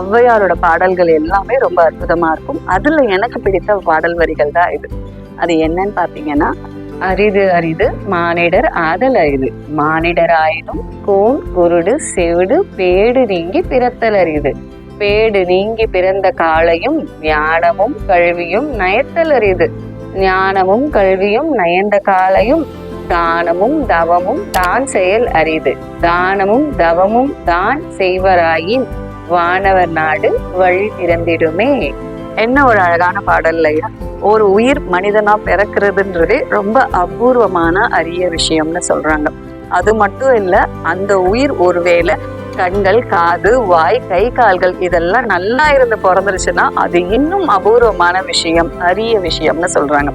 ஔவையாரோட பாடல்கள் எல்லாமே ரொம்ப அற்புதமா இருக்கும். அதுல எனக்கு பிடித்த பாடல் வரிகள் தான் இது. அது என்னன்னு பாத்தீங்கன்னா அரிது அரிது மானிடர் ஆதல் அரிது. மானிடர் ஆயினும் கோன் குருடு செவிடு பேடு நீங்கி பிறத்தல் அரிது. பேடு நீங்கி பிறந்த காளையும் ஞானமும் கல்வியும் நயத்தல் அரிது. ஞானமும் கல்வியும் நயந்த காளையும் தானமும் தவமும் தான் செயல் அரிது. தானமும் தவமும் தான் செய்வராயின் வானவர் நாடு வழி திறந்திடுமே. என்ன ஒரு அழகான பாடல் இல்லையா ஒரு உயிர் மனிதனா பிறக்கிறதுன்றதே ரொம்ப அபூர்வமான அரிய விஷயம்னு சொல்றாங்க. அது மட்டும் இல்ல அந்த உயிர் ஒருவேளை கண்கள் காது வாய் கை கால்கள் இதெல்லாம் நல்லா இருந்து பிறந்துருச்சுன்னா அது இன்னும் அபூர்வமான விஷயம் அரிய விஷயம்னு சொல்றாங்க.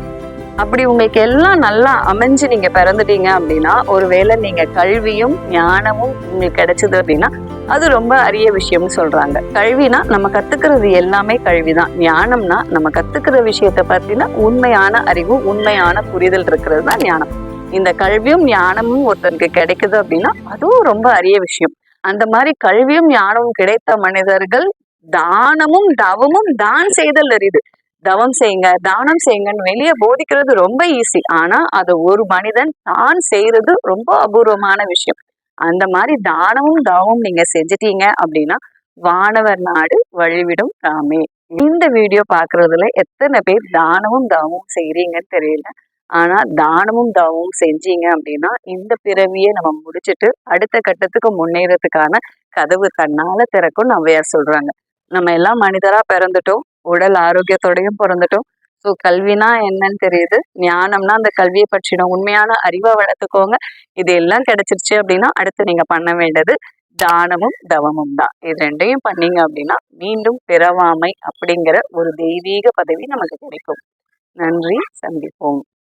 அப்படி உங்களுக்கு எல்லாம் நல்லா அமைஞ்சு நீங்க பிறந்துட்டீங்க அப்படின்னா ஒருவேளை நீங்க கல்வியும் ஞானமும் உங்களுக்கு கிடைச்சது அப்படின்னா அது ரொம்ப அரிய விஷயம்னு சொல்றாங்க. கல்வினா நம்ம கத்துக்கிறது எல்லாமே கல்விதான். ஞானம்னா நம்ம கத்துக்கிற விஷயத்த பார்த்தீங்கன்னா உண்மையான அறிவு உண்மையான புரிதல் இருக்கிறது தான் ஞானம். இந்த கல்வியும் ஞானமும் ஒருத்தருக்கு கிடைக்குது அப்படின்னா அதுவும் ரொம்ப அரிய விஷயம். அந்த மாதிரி கல்வியும் ஞானமும் கிடைத்த மனிதர்கள் தானமும் தவமும் தான் செய்தல் அறிது தவம் செய்யுங்க தானம் செய்யுங்கன்னு வெளியே போதிக்கிறது ரொம்ப ஈஸி ஆனா அது ஒரு மனிதன் தான் செய்யறது ரொம்ப அபூர்வமான விஷயம். அந்த மாதிரி தானமும் தவமும் நீங்க செஞ்சிட்டீங்க அப்படின்னா வானவர் நாடு வழிவிடும் தாமே. இந்த வீடியோ பாக்குறதுல எத்தனை பேர் தானமும் தவமும் செய்யறீங்கன்னு தெரியல. ஆனா தானமும் தவமும் செஞ்சீங்க அப்படின்னா இந்த பிறவியை நம்ம முடிச்சிட்டு அடுத்த கட்டத்துக்கு முன்னேறதுக்கான கதவு தன்னால திறக்கும் ஔவையார் சொல்றாங்க. நம்ம எல்லாம் மனிதரா பிறந்துட்டோம். உடல் ஆரோக்கியத்தோடையும் பிறந்துட்டோம் ஸோ கல்வினா என்னன்னு தெரியுது. ஞானம்னா அந்த கல்வியை பற்றின உண்மையான அறிவை வளர்த்துக்கோங்க. இது எல்லாம் கிடைச்சிருச்சு அப்படின்னா அடுத்து நீங்க பண்ண வேண்டியது தானமும் தவமும் தான். இது ரெண்டையும் பண்ணீங்க அப்படின்னா மீண்டும் பிறவாமை அப்படிங்கிற ஒரு தெய்வீக பதவி நமக்கு கிடைக்கும். நன்றி. சந்திப்போம்.